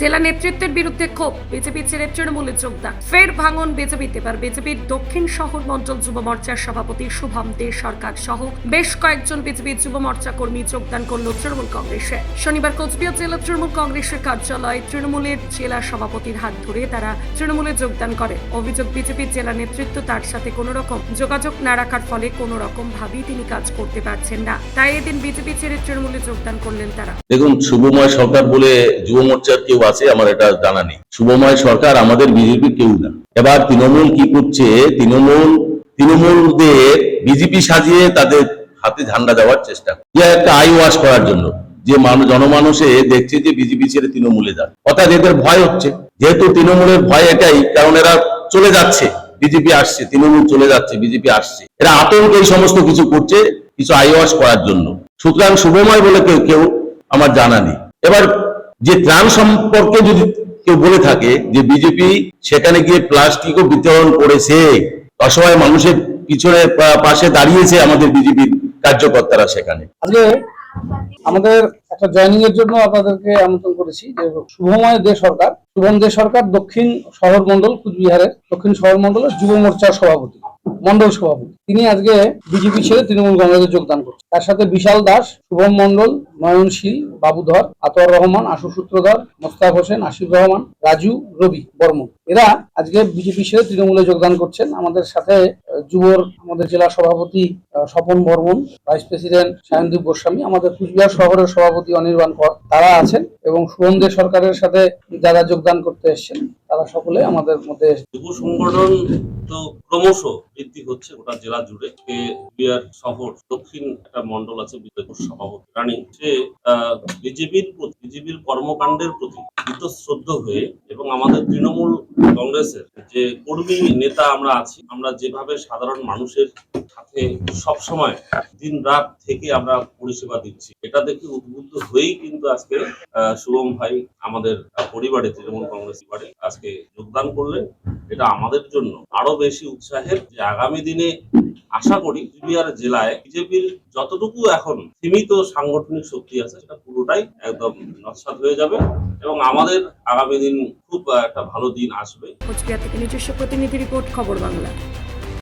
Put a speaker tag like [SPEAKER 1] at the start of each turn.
[SPEAKER 1] জেলা নেতৃত্বের বিরুদ্ধে ক্ষোভ বিজেপি ছেড়ে তৃণমূলে যোগদান। ফের ভাঙন বিজেপিতে, এবার বিজেপির দক্ষিণ শহর মণ্ডল যুব মোর্চার সভাপতি শুভম দে সরকার সহ বেশ কয়েকজন বিজেপি যুব মোর্চা কর্মী যোগদান করল তৃণমূল কংগ্রেসে। শনিবার কোচবিহার জেলা তৃণমূল কংগ্রেসের কার্যালয়ে তৃণমূলের জেলা সভাপতির হাত ধরে তারা তৃণমূলে যোগদান করে। অভিযোগ, বিজেপির জেলা নেতৃত্ব তার সাথে কোনো রকম যোগাযোগ না রাখার ফলে কোনো রকম ভাবেই তিনি কাজ করতে পারছেন না। তাই এদিন বিজেপি ছেড়ে তৃণমূলে যোগদান করলেন তারা।
[SPEAKER 2] দেখুন, শুভময় সরকার বলে যুব মোর্চার কেউ আছে, আমার এটা জানা নেই। শুভময় সরকার আমাদের বিজেপি কেউ না। এবার তৃণমূল কি করছে? তৃণমূল তৃণমূলদের বিজেপি সাজিয়ে তাদের হাতে ঝান্ডা দেওয়ার চেষ্টা। যে একটা আই ওয়াশ করার জন্য। যে মানুষ জনমানুষে দেখছে যে বিজেপি ছেড়ে তৃণমূলে যান অর্থাৎ এদের ভয় হচ্ছে। যেহেতু তৃণমূলের ভয় এটাই, কারণ এরা চলে যাচ্ছে। বিজেপি আসছে, তৃণমূল চলে যাচ্ছে, বিজেপি আসছে। এরা আতঙ্কে এই সমস্ত কিছু করছে, কিছু আই ওয়াশ করার জন্য। সুতরাং শুভময় বলে কেউ কেউ আমার জানা নেই। এবার যে ত্রাণ সম্পর্কে যদি কেউ বলে থাকে যে বিজেপি সেখানে গিয়ে প্লাস্টিকও বিতরণ করেছে অসহায় মানুষের পিছনে পাশে দাঁড়িয়েছে আমাদের বিজেপির কার্যকর্তারা সেখানে।
[SPEAKER 3] আমাদের একটা জয়েনিং এর জন্য আপনাদেরকে আমন্ত্রণ করেছি যে শুভময় দে সরকার। শুভম দে সরকার দক্ষিণ শহর মন্ডল কুচবিহারের দক্ষিণ শহর মন্ডলের যুব মোর্চার সভাপতি। মন্ডল সভাপতি। তিনি আজকে বিজেপি ছেড়ে তৃণমূল কংগ্রেসে যোগদান করছেন। তার সাথে বিশাল দাস, শুভম মন্ডল নয়নশীল, বাবুধর আতর রহমান, আশু সূত্রধর, মোস্তাক হোসেন আশিফ রহমান, রাজু রবি, বর্মন। এরা আজকে বিজেপি ছেড়ে তৃণমূলে যোগদান করছেন। আমাদের সাথে যুবর আমাদের জেলা সভাপতি স্বপন বর্মন, ভাইস প্রেসিডেন্ট সায়নদীপ গোস্বামী, আমাদের কুচবিহার শহরের সভাপতি অনির্বাণ কর তারা আছেন এবং দে সরকারের সাথে যারা যোগদান করতে এসেছেন, তারা সকলে আমাদের মধ্যে
[SPEAKER 4] যুব সংগঠন তো ক্রমশ বৃদ্ধি হচ্ছে গোটা জেলা জুড়ে। বিহার শহর দক্ষিণ একটা মন্ডল আছে বিজেপির সভাপতি রানী। সে বিজেপির বিজেপির কর্মকাণ্ডের প্রতি শ্রদ্ধ হয়ে এবং আমাদের তৃণমূল কংগ্রেসের যে কর্মী নেতা আমরা আছি, আমরা যেভাবে সাধারণ মানুষের সাথে সবসময় দিন রাত থেকে আমরা পরিষেবা দিচ্ছি, এটা দেখে উদ্বুদ্ধ হয়েই কিন্তু আজকে শুভম ভাই আমাদের পরিবারে তৃণমূল কংগ্রেস পরিবারে আজকে যোগদান করলেন। এটা আমাদের জন্য আরও বেশি উৎসাহের যে আগামী দিনে আশা করি কুচবিহার জেলায় বিজেপির যতটুকু এখন সীমিত সাংগঠনিক শক্তি আছে, সেটা পুরোটাই একদম নস্বাদ হয়ে যাবে এবং আমাদের আগামী দিন খুব একটা ভালো দিন আসবে।
[SPEAKER 1] কোচবিহার থেকে নিজস্ব প্রতিনিধি রিপোর্ট, খবর বাংলা।